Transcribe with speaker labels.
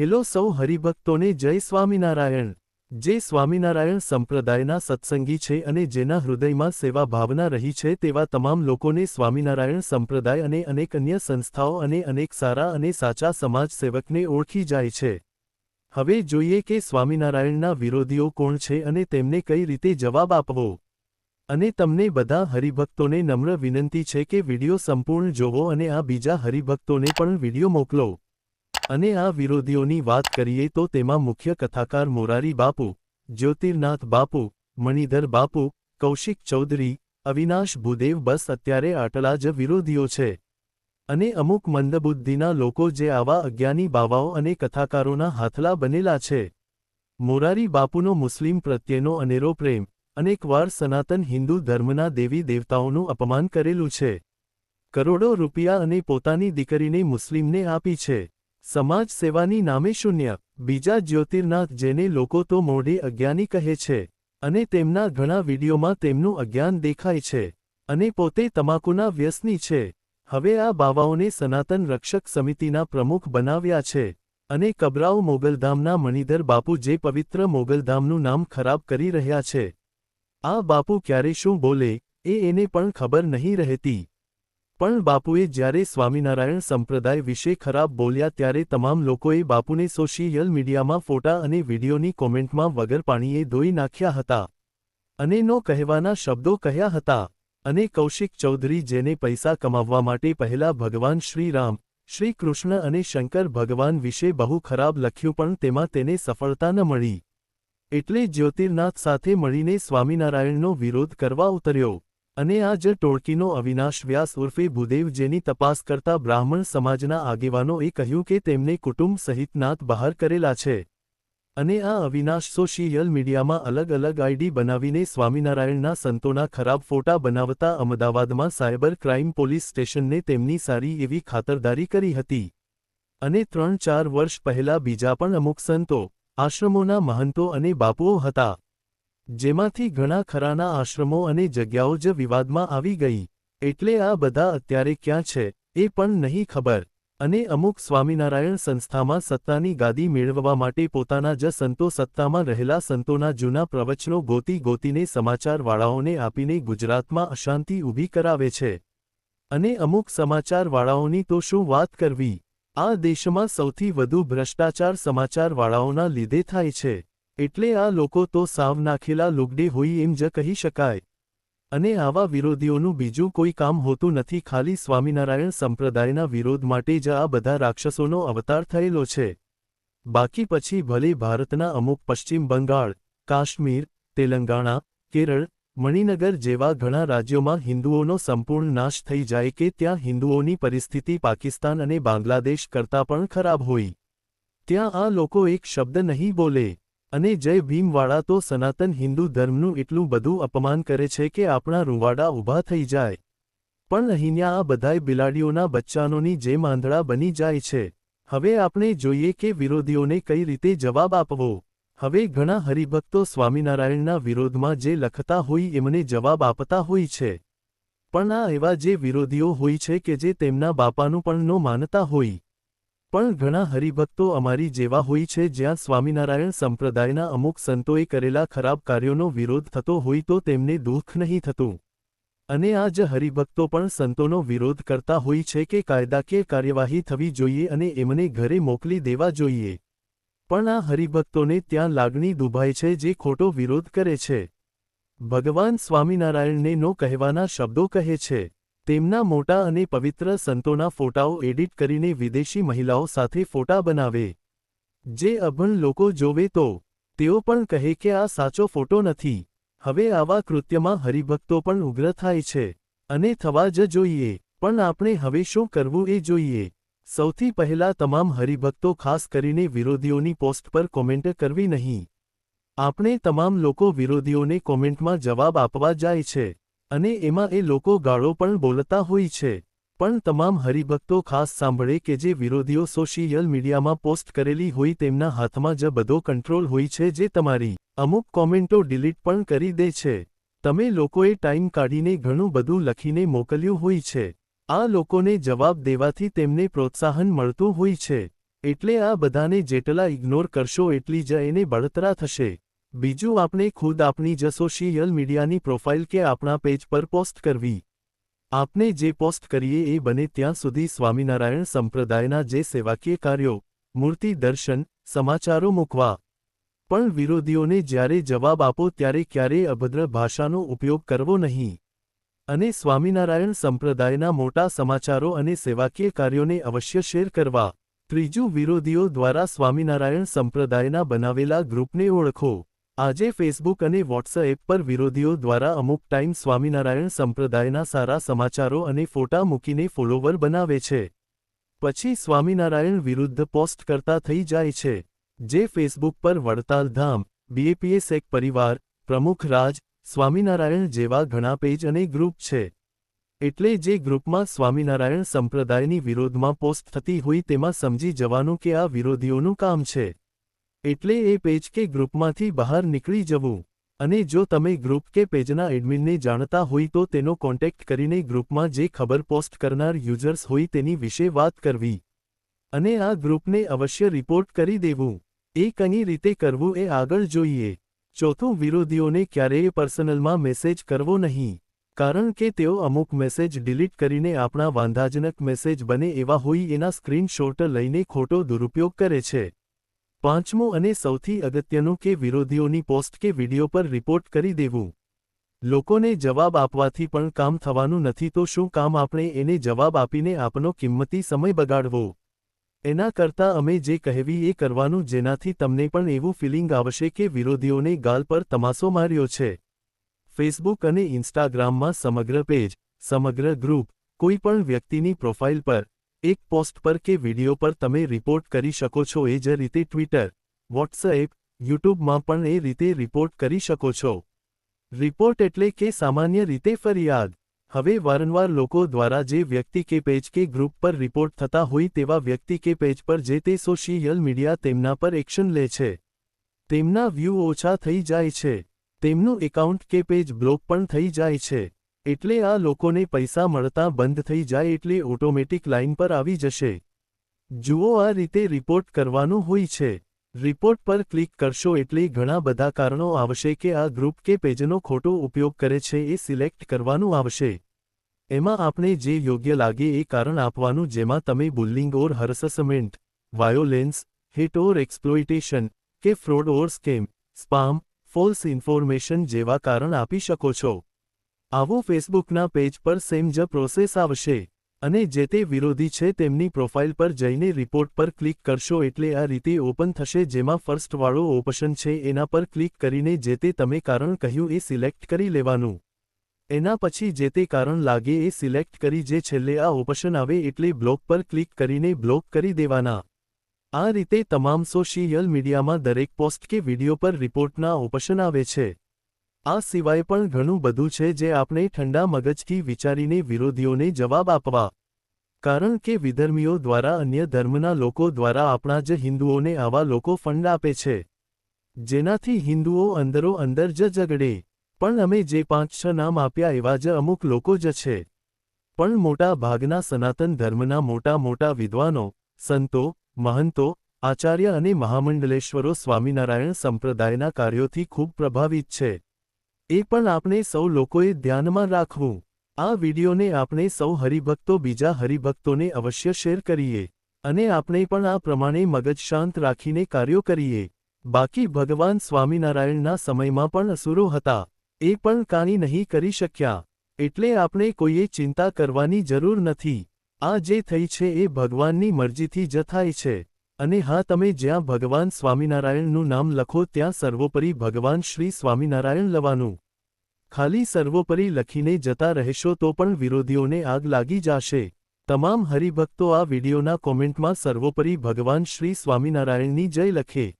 Speaker 1: Hello સૌ હરિભક્તોને જય સ્વામિનારાયણ. જે સ્વામિનારાયણ સંપ્રદાયના સત્સંગી છે અને જેના હૃદયમાં સેવા ભાવના રહી છે તેવા તમામ લોકોને સ્વામિનારાયણ સંપ્રદાય અને અનેક અન્ય સંસ્થાઓ અને અનેક સારા અને સાચા સમાજ સેવકને ઓળખી જાય છે. હવે જોઈએ કે સ્વામિનારાયણના વિરોધીઓ કોણ છે અને તેમને કઈ રીતે જવાબ આપવો. અને તમને બધા હરિભક્તોને નમ્ર વિનંતી છે કે વિડિયો સંપૂર્ણ જોવો અને આ બીજા હરિભક્તોને પણ વિડિયો મોકલો. અને આ વિરોધીઓની વાત કરીએ તો તેમાં મુખ્ય કથાકાર મોરારી બાપુ, જ્યોતિર્નાથ બાપુ, મણિધર બાપુ, કૌશિક ચૌધરી, અવિનાશ ભૂદેવ બસ અત્યારે આટલા જ વિરોધીઓ છે. અને અમુક મંદબુદ્ધિના લોકો જે આવા અજ્ઞાની બાવાઓ અને કથાકારોના હાથલા બનેલા છે. મોરારી બાપુનો મુસ્લિમ પ્રત્યેનો અનેરો પ્રેમ અનેકવાર સનાતન હિન્દુ ધર્મના દેવી દેવતાઓનું અપમાન કરેલું છે. કરોડો રૂપિયા અને પોતાની દીકરીને મુસ્લિમને આપી છે. સમાજ સેવાની નામે શૂન્ય. બીજા જ્યોતિર્નાથ જેને લોકો તો મોઢે અજ્ઞાની કહે છે અને તેમના ઘણા વિડીયોમાં તેમનું અજ્ઞાન દેખાય છે અને પોતે તમાકુના વ્યસની છે. હવે આ બાવાઓને સનાતન રક્ષક સમિતિના પ્રમુખ બનાવ્યા છે અને કબરાઉ મોગલધામના મણિધર બાપુ જે પવિત્ર મોગલધામનું નામ ખરાબ કરી રહ્યા છે. આ બાપુ ક્યારે શું બોલે એ એને પણ ખબર નહીં રહેતી. પણ બાપુએ જ્યારે સ્વામિનારાયણ સંપ્રદાય વિશે ખરાબ બોલ્યા ત્યારે તમામ લોકોએ બાપુને સોશિયલ મીડિયામાં ફોટા અને વિડીયોની કોમેન્ટમાં વગર પાણીએ ધોઈ નાખ્યા હતા. અને નો કહેવાના શબ્દો કહ્યા હતા. અને કૌશિક ચૌધરી જેને પૈસા કમાવવા માટે પહેલા ભગવાન શ્રીરામ શ્રી કૃષ્ણ અને શંકર ભગવાન વિશે બહુ ખરાબ લખ્યું પણ તેમાં તેને સફળતા ન મળી. એટલે જ્યોતિર્નાથ સાથે મળીને સ્વામિનારાયણનો વિરોધ કરવા ઉતર્યો. અને આ જ ટોળકીનો અવિનાશ વ્યાસ ઉર્ફે ભૂદેવ જેની તપાસ કરતા બ્રાહ્મણ સમાજના આગેવાનોએ કહ્યું કે તેમને કુટુંબ સહિત નાત બહાર કરેલા છે. અને આ અવિનાશ સોશિયલ મીડિયામાં અલગ અલગ આઈડી બનાવીને સ્વામિનારાયણના સંતોના ખરાબ ફોટા બનાવતા અમદાવાદમાં સાયબર ક્રાઇમ પોલીસ સ્ટેશનને તેમની સારી એવી ખાતરદારી કરી હતી. અને ત્રણ ચાર વર્ષ પહેલા બીજા પણ અમુક સંતો, આશ્રમોના મહંતો અને બાપુઓ હતા. જેમાંથી ઘણા ખરાના આશ્રમો અને જગ્યાઓ જ વિવાદમાં આવી ગઈ. એટલે આ બધા અત્યારે ક્યાં છે, એ પણ નહીં ખબર. અને અમુક સ્વામિનારાયણ સંસ્થામાં સત્તાની ગાદી મેળવવા માટે પોતાના જ સંતો સત્તામાં રહેલા સંતોના જૂના પ્રવચનો ગોતી ગોતીને સમાચારવાળાઓને આપીને ગુજરાતમાં અશાંતિ ઊભી કરાવે છે. અને અમુક સમાચારવાળાઓની તો શું વાત કરવી? આ દેશમાં સૌથી વધુ ભ્રષ્ટાચાર સમાચારવાળાઓના લીધે થાય છે. એટલે આ લોકો તો સાવ નાખેલા લુગડે હોય એમ જ કહી શકાય. અને આવા વિરોધીઓનું બીજું કોઈ કામ હોતું નથી, ખાલી સ્વામિનારાયણ સંપ્રદાયના વિરોધ માટે જ આ બધા રાક્ષસોનો અવતાર થયેલો છે. બાકી પછી ભલે ભારતના અમુક પશ્ચિમ બંગાળ, કાશ્મીર, તેલંગાણા, કેરળ, મણિનગર જેવા ઘણા રાજ્યોમાં હિન્દુઓનો સંપૂર્ણ નાશ થઈ જાય કે ત્યાં હિન્દુઓની પરિસ્થિતિ પાકિસ્તાન અને બાંગ્લાદેશ કરતાં પણ ખરાબ હોય. ત્યાં આ લોકો એક શબ્દ નહીં બોલે. અને જય ભીમવાળા તો સનાતન હિન્દુ ધર્મનું એટલું બધું અપમાન કરે છે કે આપણા રૂવાડા ઊભા થઈ જાય. પણ અહીંયા આ બધાય બિલાડીઓના બચ્ચાનોની જેમ આંધળા બની જાય છે. હવે આપણે જોઈએ કે વિરોધીઓને કઈ રીતે જવાબ આપવો. હવે ઘણા હરિભક્તો સ્વામિનારાયણના વિરોધમાં જે લખતા હોય એમને જવાબ આપતા હોય છે. પણ આ એવા જે વિરોધીઓ હોય છે કે જે તેમના બાપાનું પણ નો માનતા હોય. પણ ઘણા હરિભક્તો અમારી જેવા હોય છે જ્યાં સ્વામિનારાયણ સંપ્રદાયના અમુક સંતોએ કરેલા ખરાબ કાર્યોનો વિરોધ થતો હોય તો તેમને દુઃખ નહીં થતું. અને આ જ હરિભક્તો પણ સંતોનો વિરોધ કરતા હોય છે કે કાયદાકીય કાર્યવાહી થવી જોઈએ અને એમને ઘરે મોકલી દેવા જોઈએ. પણ આ હરિભક્તોને ત્યાં લાગણી દુભાય છે જે ખોટો વિરોધ કરે છે. ભગવાન સ્વામિનારાયણને નો કહેવાના શબ્દો કહે છે. તેમના મોટા અને પવિત્ર સંતોના ફોટાઓ એડિટ કરીને વિદેશી મહિલાઓ સાથે ફોટા બનાવે. જે અભણ લોકો જોવે તો, તેઓ પણ કહે કે આ સાચો ફોટો નથી. હવે આવા કૃત્યમાં હરિભક્તો પણ ઉગ્ર થાય છે. અને થવા જ જોઈએ, પણ આપણે હવે શું કરવું એ જોઈએ. સૌથી પહેલા તમામ હરિભક્તો ખાસ કરીને વિરોધીઓની પોસ્ટ પર કોમેન્ટ કરવી નહીં. આપણે તમામ લોકો વિરોધીઓને કોમેન્ટમાં જવાબ આપવા જાય છે. અને એમાં એ લોકો ગાળો પણ બોલતા હોય છે. પણ તમામ હરિભક્તો ખાસ સાંભળે કે જે વિરોધીઓ સોશિયલ મીડિયામાં પોસ્ટ કરેલી હોય તેમના હાથમાં જ બધો કંટ્રોલ હોય છે જે તમારી અમુક કોમેન્ટો ડિલીટ પણ કરી દે છે. તમે લોકોએ ટાઈમ કાઢીને ઘણું બધું લખીને મોકલ્યું હોય છે. આ લોકોને જવાબ દેવાથી તેમને પ્રોત્સાહન મળતું હોય છે. એટલે આ બધાને જેટલા ઇગ્નોર કરશો એટલી જ એને બળતરા થશે. બીજું આપણે ખુદ આપની જ સોશિયલ મીડિયાની પ્રોફાઇલ કે આપણા પેજ પર પોસ્ટ કરવી. આપને જે પોસ્ટ કરીએ એ બને ત્યાં સુધી સ્વામિનારાયણ સંપ્રદાયના જે સેવાકીય કાર્યો, મૂર્તિ દર્શન, સમાચારો મૂકવા. પણ વિરોધીઓને જ્યારે જવાબ આપો ત્યારે ક્યારેય અભદ્ર ભાષાનો ઉપયોગ કરવો નહીં. અને સ્વામિનારાયણ સંપ્રદાયના મોટા સમાચારો અને સેવાકીય કાર્યોને અવશ્ય શેર કરવા. ત્રીજું, વિરોધીઓ દ્વારા સ્વામિનારાયણ સંપ્રદાયના બનાવેલા ગ્રુપને ઓળખો. આજે ફેસબુક અને વોટ્સએપ પર વિરોધીઓ દ્વારા અમુક ટાઈમ સ્વામિનારાયણ સંપ્રદાયના સારા સમાચારો અને ફોટા મૂકીને ફોલોવર બનાવે છે. પછી સ્વામિનારાયણ વિરુદ્ધ પોસ્ટ કરતા થઈ જાય છે, જે ફેસબુક પર વડતાલ ધામ બીએપીએસ એક પરિવાર, પ્રમુખ રાજ, સ્વામિનારાયણ જેવા ઘણા પેજ અને ગ્રુપ છે. એટલે જે ગ્રુપમાં સ્વામિનારાયણ સંપ્રદાયની વિરોધમાં પોસ્ટ થતી હોય તેમાં સમજી જવાનું કે આ વિરોધીઓનું કામ છે. એટલે એ પેજ કે ગ્રુપમાંથી બહાર નીકળી જવું. અને જો તમે ગ્રુપ કે પેજના એડમિનને જાણતા હોય તો તેનો કોન્ટેક્ટ કરીને ગ્રુપમાં જે ખબર પોસ્ટ કરનાર યુઝર્સ હોય તેની વિશે વાત કરવી. અને આ ગ્રુપને અવશ્ય રિપોર્ટ કરી દેવું. એ કઈ રીતે કરવું એ આગળ જોઈએ. ચોથું, વિરોધીઓને ક્યારેય પર્સનલમાં મેસેજ કરવો નહીં. કારણ કે તેઓ અમુક મેસેજ ડિલીટ કરીને આપણા વાંધાજનક મેસેજ બને એવા હોય એના સ્ક્રીનશોટ લઈને ખોટો દુરુપયોગ કરે છે. પાંચમું અને સૌથી અગત્યનું કે વિરોધીઓની પોસ્ટ કે વિડિયો પર રિપોર્ટ કરી દેવું. લોકોને જવાબ આપવાથી પણ કામ થવાનું નથી તો શું કામ આપણે એને જવાબ આપીને આપનો કિંમતી સમય બગાડવો? એના કરતાં અમે જે કહેવી એ કરવાનું જેનાથી તમને પણ એવું ફિલિંગ આવશે કે વિરોધીઓને ગાલ પર તમાસો માર્યો છે. ફેસબુક અને ઇન્સ્ટાગ્રામમાં સમગ્ર પેજ, સમગ્ર ગ્રુપ, કોઈ પણ વ્યક્તિની પ્રોફાઇલ પર એક પોસ્ટ પર કે વીડિયો પર તમે રિપોર્ટ કરી શકો છો એ જ રીતે ટ્વિટર, વોટ્સએપ, યુટ્યુબમાં પણ એ રીતે રિપોર્ટ કરી શકો છો. રિપોર્ટ એટલે કે સામાન્ય રીતે ફરિયાદ. હવે વારંવાર લોકો દ્વારા જે વ્યક્તિ કે પેજ કે ગ્રુપ પર રિપોર્ટ થતા હોય તેવા વ્યક્તિ કે પેજ પર જે તે સોશિયલ મીડિયા તેમના પર એક્શન લે છે. તેમના વ્યૂ ઓછા થઈ જાય છે. તેમનું એકાઉન્ટ કે પેજ બ્લોક પણ થઈ જાય છે. એટલે આ લોકોને પૈસા મળતા બંધ થઈ જાય એટલે ઓટોમેટિક લાઇન પર આવી જશે. જુઓ આ રીતે રિપોર્ટ કરવાનું હોય છે. રિપોર્ટ પર ક્લિક કરશો એટલે ઘણા બધા કારણો આવશે કે આ ગ્રુપ કે પેજનો ખોટો ઉપયોગ કરે છે એ સિલેક્ટ કરવાનું આવશે. એમાં આપણે જે યોગ્ય લાગે એ કારણ આપવાનું જેમાં તમે bullying or harassment, violence, hate or exploitation કે fraud or scam, spam, false information જેવા કારણ આપી શકો છો. આવો ફેસબુકના પેજ પર સેમ જ પ્રોસેસ આવશે અને જે તે વિરોધી છે તેમની પ્રોફાઇલ પર જઈને રિપોર્ટ પર ક્લિક કરશો એટલે આ રીતે ઓપન થશે જેમાં ફર્સ્ટવાળો ઓપ્શન છે એના પર ક્લિક કરીને જે તે તમે કારણ કહ્યું એ સિલેક્ટ કરી લેવાનું. એના પછી જે તે કારણ લાગે એ સિલેક્ટ કરી જે છેલ્લે આ ઓપ્શન આવે એટલે બ્લોક પર ક્લિક કરીને બ્લોક કરી દેવાના. આ રીતે તમામ સોશિયલ મીડિયામાં દરેક પોસ્ટ કે વીડિયો પર રિપોર્ટના ઓપ્શન આવે છે. આ સિવાય પણ ઘણું બધું છે જે આપણે ઠંડા મગજથી વિચારીને વિરોધીઓને જવાબ આપવા. કારણ કે વિધર્મીઓ દ્વારા અન્ય ધર્મના લોકો દ્વારા આપણા જ હિન્દુઓને આવા લોકો ફંડ આપે છે. જેનાથી હિન્દુઓ અંદરો અંદર જ ઝગડે પણ અમે જે પાંચ છ નામ આપ્યા એવા જ અમુક લોકો જ છે. પણ મોટા ભાગના સનાતન ધર્મના મોટા મોટા વિદ્વાનો, સંતો, મહંતો, આચાર્ય અને મહામંડલેશ્વરો સ્વામિનારાયણ સંપ્રદાયના કાર્યોથી ખૂબ પ્રભાવિત છે. એ પણ આપણે સૌ લોકોએ ધ્યાનમાં રાખવું. આ વિડીયોને આપણે સૌ હરિભક્તો બીજા હરિભક્તોને અવશ્ય શેર કરીએ અને આપણે પણ આ પ્રમાણે મગજ શાંત રાખીને કાર્યો કરીએ. બાકી ભગવાન સ્વામિનારાયણના સમયમાં પણ અસુરો હતા. એ પણ કાંઈ નહીં કરી શક્યા. એટલે આપણે કોઈએ ચિંતા કરવાની જરૂર નથી. આ જે થઈ છે એ ભગવાનની મરજીથી જ થાય છે. અને હા, તમે જ્યાં ભગવાન સ્વામિનારાયણનું નામ લખો, ત્યાં સર્વોપરી ભગવાન શ્રી સ્વામિનારાયણ લવાનું. ખાલી સર્વોપરી લખીને જતા રહેશો તો પણ વિરોધીઓને આગ લાગી જાશે. તમામ હરિભક્તો આ વિડિયોના કોમેન્ટમાં સર્વોપરી ભગવાન શ્રી સ્વામિનારાયણની જય લખે.